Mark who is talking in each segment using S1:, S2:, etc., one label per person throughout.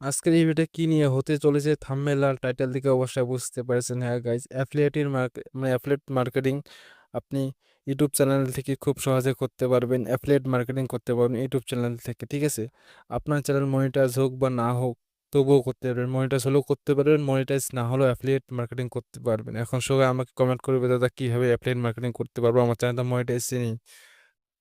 S1: আজকের এই ভিডিওটা কি নিয়ে হতে চলেছে থাম্বনেল আর টাইটেল থেকে অবশ্যই বুঝতে পারছেন। হ্যাঁ গাইজ অ্যাফিলিয়েটের মানে অ্যাফিলিয়েট মার্কেটিং আপনি ইউটিউব চ্যানেল থেকে খুব সহজে করতে পারবেন অ্যাফিলিয়েট মার্কেটিং করতে পারবেন ইউটিউব চ্যানেল থেকে, ঠিক আছে? আপনার চ্যানেল মনিটাইজ হোক বা না হোক, তবুও করতে পারবেন। মনিটাইজ হলেও করতে পারবেন মনিটাইজ না হলেও অ্যাফিলিয়েট মার্কেটিং করতে পারবেন। এখন সবাই আমাকে কমেন্ট করবে, দাদা, কীভাবে অ্যাফিলিয়েট মার্কেটিং করতে পারব? আমার চ্যানেলটা মনিটাইজ নেই।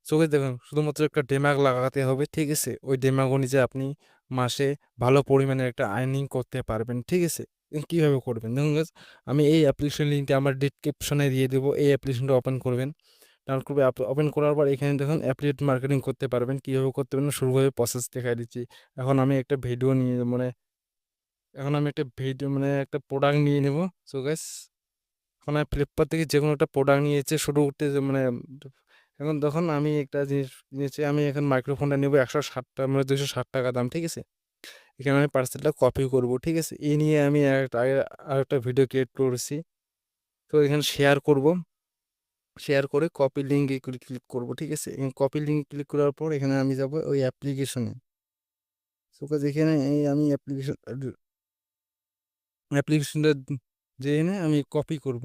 S1: চোখে দেখুন, শুধুমাত্র একটা ডেমাগ লাগাতে হবে, ঠিক আছে? ওই ডেমাগ অনুযায়ী আপনি মাসে ভালো পরিমাণে একটা আর্নিং করতে পারবেন, ঠিক আছে? কীভাবে করবেন? দেখুন আমি এই অ্যাপ্লিকেশন লিঙ্কটা আমার ডিসক্রিপশনে দিয়ে দেবো, এই অ্যাপ্লিকেশনটা ওপেন করবেন। ডাউনলোড করবে ওপেন করার পর এখানে দেখুন অ্যাফিলিয়েট মার্কেটিং করতে পারবেন, কীভাবে করতে পারবেন শুরুভাবে প্রসেস দেখাই দিচ্ছি। এখন আমি একটা ভিডিও নিয়ে মানে এখন আমি একটা ভিডিও মানে একটা প্রোডাক্ট নিয়ে নেব। সো গ্যাস এখন আমি ফ্লিপকার্ট থেকে যে কোনো একটা প্রোডাক্ট নিয়েছে শুরু করতে মানে এখন তখন আমি একটা জিনিস নিয়েছি, আমি এখন মাইক্রোফোনটা নেব একশো ষাট টাকা মানে দুশো ষাট টাকা দাম, ঠিক আছে? এখানে আমি পার্সেলটা কপি করব, ঠিক আছে? এই নিয়ে আমি একটা, আগে আর একটা ভিডিও ক্রিয়েট করেছি। তো এখানে শেয়ার করব। শেয়ার করে কপি লিঙ্কে ক্লিক করব, ঠিক আছে? এখানে কপি লিঙ্কে ক্লিক করার পর এখানে আমি যাব ওই অ্যাপ্লিকেশনে সো এখানে এই আমি অ্যাপ্লিকেশন অ্যাপ্লিকেশনটা যে এনে আমি কপি করব।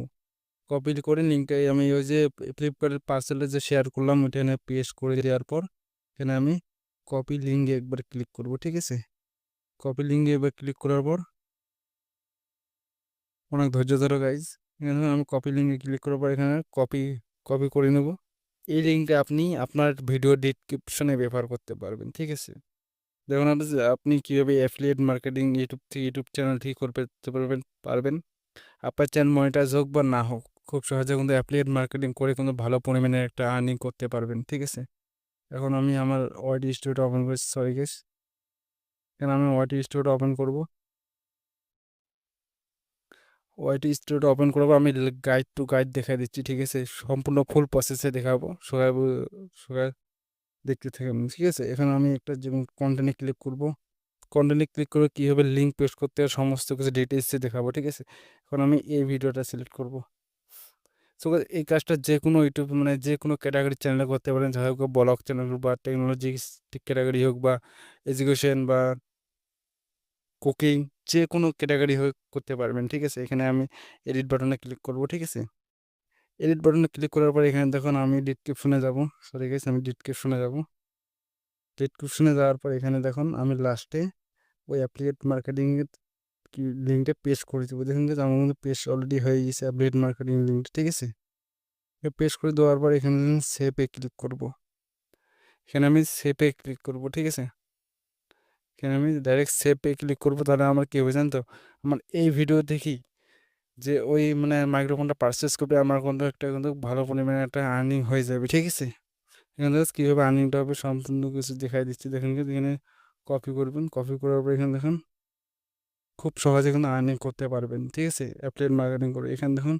S1: কপি করে লিঙ্কটা আমি ওই যে ফ্লিপকার্টের পার্সেলে যে শেয়ার করলাম ওইটা এখানে পেস্ট করে দেওয়ার পর এখানে আমি কপি লিঙ্কে একবার ক্লিক করব, ঠিক আছে? কপি লিঙ্কে একবার ক্লিক করার পর অনেক ধৈর্য ধরো গাইজ এখানে আমি কপি লিঙ্কে ক্লিক করার পর এখানে কপি কপি করে নেব। এই লিঙ্কটা আপনি আপনার ভিডিও ডিসক্রিপশনে ব্যবহার করতে পারবেন, ঠিক আছে? দেখুন আপনি কীভাবে অ্যাফিলিয়েট মার্কেটিং ইউটিউব থেকে ইউটিউব চ্যানেল ঠিক করতে পারবেন পারবেন। আপনার চ্যানেল মনিটাইজ হোক বা না হোক খুব সহজে কিন্তু অ্যাফিলিয়েট মার্কেটিং করে কিন্তু ভালো পরিমাণে একটা আর্নিং করতে পারবেন, ঠিক আছে? এখন আমি আমার ওয়াইটি স্টুডিওটা ওপেন করেছি সরি গেস এখন আমি ওয়াইটি স্টুডিওটা ওপেন করব। ওয়াইটি স্টুডিওটা ওপেন করব আমি গাইড টু গাইড দেখা দিচ্ছি, ঠিক আছে? সম্পূর্ণ ফুল প্রসেসে দেখাবো। সবাই সবাই দেখতে থাকেন, ঠিক আছে? এখানে আমি একটা যেমন কন্টেন্টে ক্লিক করব। কন্টেন্টে ক্লিক করে কীভাবে লিঙ্ক পেস্ট করতে সমস্ত কিছু ডিটেলসে দেখাবো, ঠিক আছে? এখন আমি এই ভিডিওটা সিলেক্ট করব। সো এই কাজটা যে কোনো ইউটিউব মানে যে কোনো ক্যাটাগরি চ্যানেলে করতে পারেন। হোক ব্লগ চ্যানেল হোক বা টেকনোলজি ক্যাটাগরি হোক বা এডুকেশন বা কুকিং যে কোনো ক্যাটাগরি হোক করতে পারবেন, ঠিক আছে? এখানে আমি এডিট বাটনে ক্লিক করব, ঠিক আছে? এডিট বাটনে ক্লিক করার পর এখানে দেখুন, আমি ডিসক্রিপশনে যাব। সরি গেছি আমি ডিসক্রিপশনে যাব। ডিসক্রিপশনে যাওয়ার পর এখানে দেখুন, আমি লাস্টে ওই অ্যাপ্লিকেট মার্কেটিংয়ের কি লিঙ্কটা পেস্ট করে দেবো। দেখুন যে আমার মধ্যে পেস্ট অলরেডি হয়ে গেছে অ্যাপ্লিকেট মার্কেটিং লিঙ্কটা ঠিক আছে? পেস্ট করে দেওয়ার পর এখানে সেপে ক্লিক করব। এখানে আমি সেপে ক্লিক করব, ঠিক আছে? এখানে আমি ডাইরেক্ট সেপে ক্লিক করব, তাহলে আমার কী হবে জান তো? আমার এই ভিডিও দেখি যে ওই মানে মাইক্রোফোনটা পারচেস করবে, আমার কিন্তু একটা কিন্তু ভালো পরিমাণে একটা আর্নিং হয়ে যাবে, ঠিক আছে? এখানে কীভাবে আর্নিংটা হবে, সম্পূর্ণ কিছু দেখাই দিচ্ছি। দেখেন কিন্তু এখানে কপি করবেন কপি করার পর এখানে দেখুন খুব সহজে কিন্তু আর্নিং করতে পারবেন। ঠিক আছে? অ্যাফিলিয়েট মার্কেটিং করে। এখানে দেখুন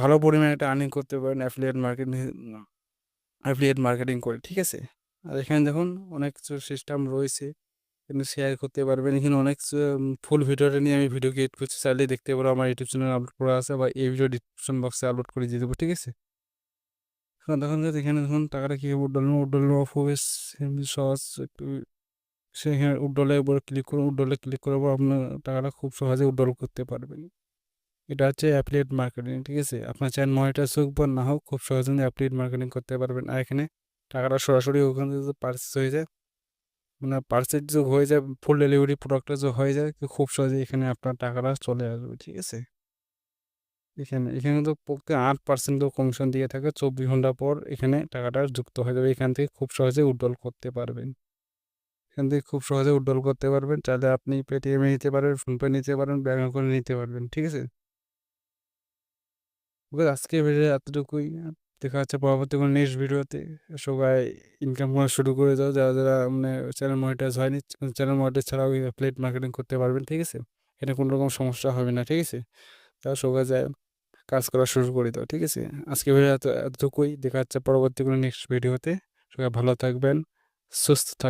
S1: ভালো পরিমাণে একটা আর্নিং করতে পারেন অ্যাফিলিয়েট মার্কেটিং অ্যাফিলিয়েট মার্কেটিং করে। ঠিক আছে? আর এখানে দেখুন, অনেক কিছু সিস্টেম রয়েছে। কিন্তু শেয়ার করতে পারবেন। এখানে অনেক ফুল ভিডিওটা নিয়ে আমি ভিডিও ক্রিয়েট করছি। চাইলে দেখতে পারো, আমার ইউটিউব চ্যানেল আপলোড করা আছে বা এই ভিডিও ডিসক্রিপশন বক্সে আপলোড করে দিয়ে দেবো। ঠিক আছে? এখন দেখুন এখানে দেখুন, টাকাটা কীভাবে উড্ডল উড্ডল অফ হবে। সহজ একটু সেখানে উড্ডলের উপর ক্লিক করুন, উড্ডলে ক্লিক করার পর আপনার টাকাটা খুব সহজে উড্ডল করতে পারবেন। এটা হচ্ছে অ্যাপ্লিয়েট মার্কেটিং ঠিক আছে? আপনার চ্যানেল মনিটাইজ হোক বা না হোক, খুব সহজে অ্যাপ্লিয়েট মার্কেটিং করতে পারবেন। আর এখানে টাকাটা সরাসরি ওখান থেকে পারচেস হয়ে যায় মানে পার্সেল যোগ হয়ে যায় ফুল ডেলিভারি প্রোডাক্টটা যোগ হয়ে যায় খুব সহজে এখানে আপনার টাকাটা চলে আসবে, ঠিক আছে? এখানে এখানে তো পক্ষে আট পার্সেন্ট কমিশন দিয়ে থাকে, চব্বিশ ঘণ্টা পর এখানে টাকাটা যুক্ত হয়ে যাবে, এখান থেকে খুব সহজে উড্ডল করতে পারবেন। এখান থেকে খুব সহজে উড্ডল করতে পারবেন। চাইলে আপনি পেটিএমে নিতে পারেন ফোনপে নিতে পারেন, ব্যাঙ্ক অ্যাকাউন্টে নিতে পারবেন, ঠিক আছে? আজকে ভিডিও এতটুকুই। দেখা যাচ্ছে পরবর্তী কোনো নেক্সট ভিডিওতে। সবাই ইনকাম করা শুরু করে দাও। যারা যারা মানে চ্যানেল মনিটাইজ হয়নি চ্যানেল মনিটাইজ ছাড়াও প্লেট মার্কেটিং করতে পারবেন, ঠিক আছে? এটা কোনো রকম সমস্যা হবে না, ঠিক আছে? তাও সবাই যায়, কাজ করা শুরু করে দাও, ঠিক আছে? আজকে ভিডিও এত এতটুকুই। দেখা যাচ্ছে পরবর্তী কোনো নেক্সট ভিডিওতে। সবাই ভালো থাকবেন, সুস্থ থাকবেন।